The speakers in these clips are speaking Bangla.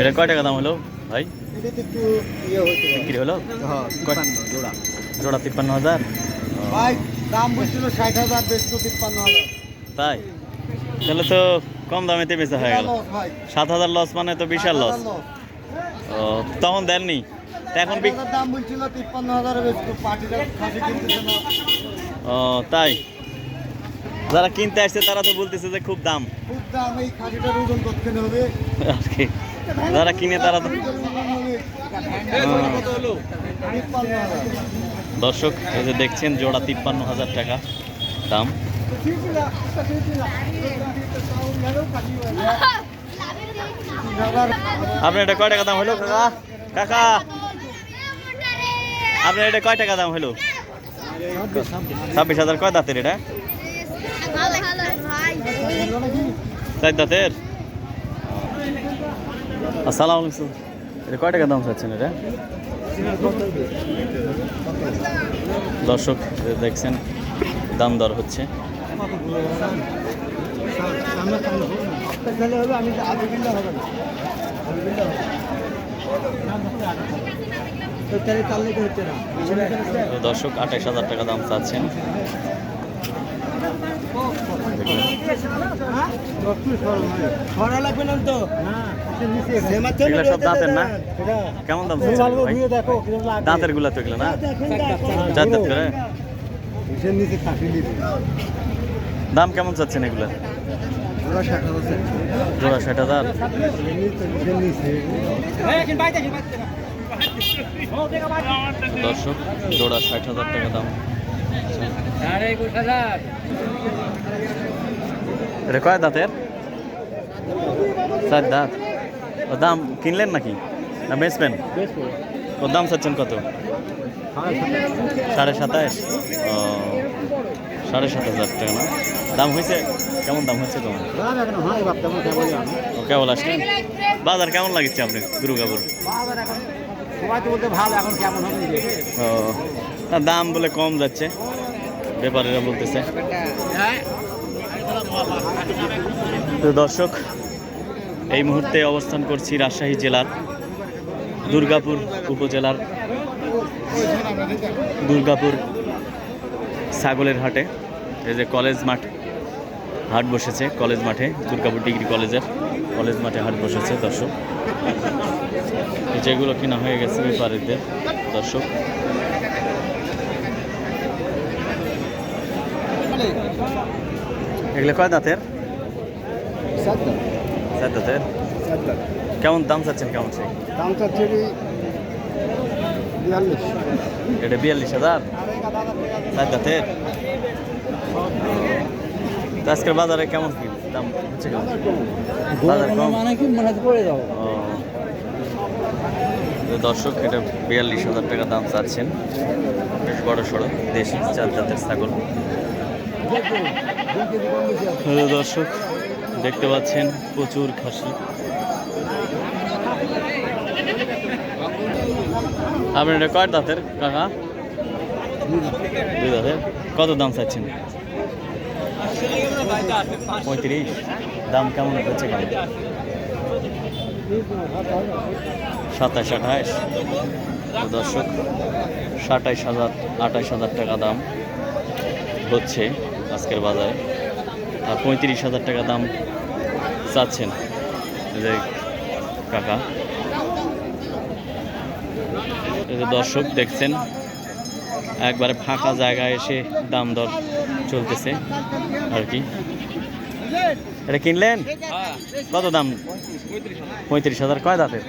এটা কয় টাকা দাম হলো ভাই? ইয়ে। বিক্রি হলো? হ্যাঁ, জোড়া। জোড়া তিপ্পান্ন হাজার? ভাই দাম বলছিল ষাট হাজার বেচতো তিপ্পান্ন হাজার। তাই? তাহলে তো কম দামেতে বেচা হয়ে গেল। সাত হাজার লস মানে তো বিশাল লস ও তখন দেননি? এখন দাম বলছিল তিপ্পান্ন হাজার ও তাই? যারা কিনতে আসছে তারা তো বলতেছে যে খুব দাম। খুব দাম এই খাসিটার ওজন করতে হবে? আর কি। যারা কিনে তারা তো দর্শক এই যে দেখছেন জোড়া তিপ্পান্ন হাজার টাকা দাম। আপনার এটা কয় টাকা দাম হলো কাকা? কাকা? আপনার এটা কয় টাকা দাম হলো? ছাব্বিশ হাজার। কয় দাঁতের এটা? চার দাঁতের? আসসালামু আলাইকুম। এটা কয় টাকা দাম চাচ্ছেন এটা? দর্শক দেখছেন, দাম দর হচ্ছে। দর্শক, আঠাইশ হাজার টাকা দাম চাচ্ছেন। ছড়া লাগবে না তো? এগুলো সব দাঁতের না? কেমন দাম দাঁতেরগুলা তো এগুলো না? চার দাঁত করে দাম কেমন চাচ্ছেন এগুলো? জোড়া ষাট হাজার দর্শক জোড়া ষাট হাজার টাকা দাম। এটা কয় দাঁতের? চার দাঁত। ও দাম কিনলেন নাকি? না বেচবেন? ওর দাম চাচ্ছেন কত? সাড়ে সাতাশ। ও সাড়ে সাত হাজার টাকা না? দাম হয়েছে? কেমন দাম হচ্ছে তোমার? হয় ও কেবল আসলেন বাজার কেমন লাগছে আপনি দুর্গাপুর? ও না দাম বলে কম যাচ্ছে। ব্যাপারীরা বলতেছে। দর্শক এই মুহূর্তে অবস্থান করছি রাজশাহী জেলার দুর্গাপুর উপজেলার দুর্গাপুর ছাগলের হাটে। এই যে কলেজ মাঠ হাট বসেছে কলেজ মাঠে দুর্গাপুর ডিগ্রি কলেজের কলেজ মাঠে হাট বসেছে দর্শক। এই যেগুলো কিনা হয়ে গেছে ব্যাপারীদের দর্শক। এগুলো কয় দাঁতের? চার দাঁতের কেমন দাম চাচ্ছেন কেমন সেই দাম চাচ্ছে বিয়াল্লিশ। এটা বিয়াল্লিশ হাজার? চার দাঁতের আজকের বাজারে কেমন কি দাম হচ্ছে কেমন বাজার কম। মানে কি মনে পড়ে যাব। ও। দর্শক এটা বিয়াল্লিশ হাজার টাকা দাম চাচ্ছেন। বেশ বড় সড়ো দেশি চার জাতের ছাগল দর্শক দেখতে পাচ্ছেন প্রচুর খাসি। আপনার এটা কয় দাঁতের, কাকা? দুই দাঁতের। কত দাম চাচ্ছেন পঁয়ত্রিশ। দাম কেমন হচ্ছে কেমন সাতাশ, আঠাশ। দর্শক সাতাইশ হাজার, আঠাশ হাজার টাকা দাম হচ্ছে আজকের বাজারে। পঁয়ত্রিশ হাজার টাকা দাম চাচ্ছেন। যে কাকা। এই যে দর্শক দেখছেন একবারে ফাঁকা জায়গায় এসে দাম দর চলতেছে আর কি। এটা কিনলেন? কত দাম? পঁয়ত্রিশ হাজার। কয় দাঁতের?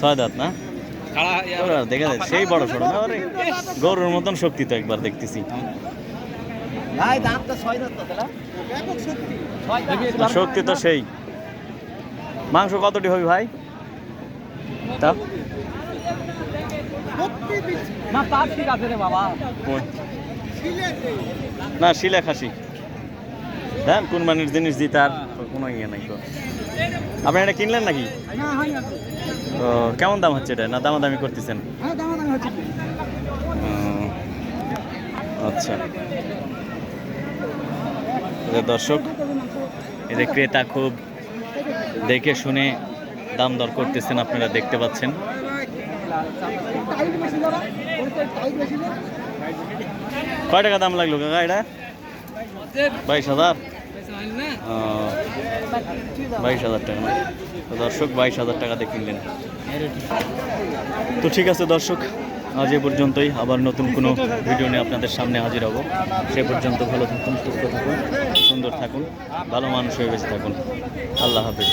ছয় দাঁত না? দেখা যায় সেই বড় সড়ো গরুর মতন শক্তি তো একবার দেখতেছি। শক্তি তো সেই। মাংস কতটি হবে ভাই? তা না তার শিলা খাসি। দেন কোন মানের জিনিস দিতে আর কোনো ইয়ে নাই তো। আপনি এটা কিনলেন নাকি? তো কেমন দাম হচ্ছে এটা? না দামাদামি করতেছেন? হ্যাঁ দাম দাম হচ্ছে আচ্ছা। দর্শক এদের ক্রেতা খুব দেখে শুনে দাম দর করতেছেন, আপনারা দেখতে পাচ্ছেন। কয় টাকা দাম লাগল কাকা এটা? বাইশ হাজার? বাইশ হাজার টাকা না? দর্শক, বাইশ হাজার টাকা টাকাতে কিনলেন। তো ঠিক আছে দর্শক, আজ এ পর্যন্তই। আবার নতুন কোনো ভিডিও নিয়ে আপনাদের সামনে হাজির হব। সে পর্যন্ত ভালো থাকুন, সুস্থ থাকুন। সুন্দর থাকুন ভালো মানুষ হয়ে বেঁচে থাকুন। আল্লাহ হাফেজ।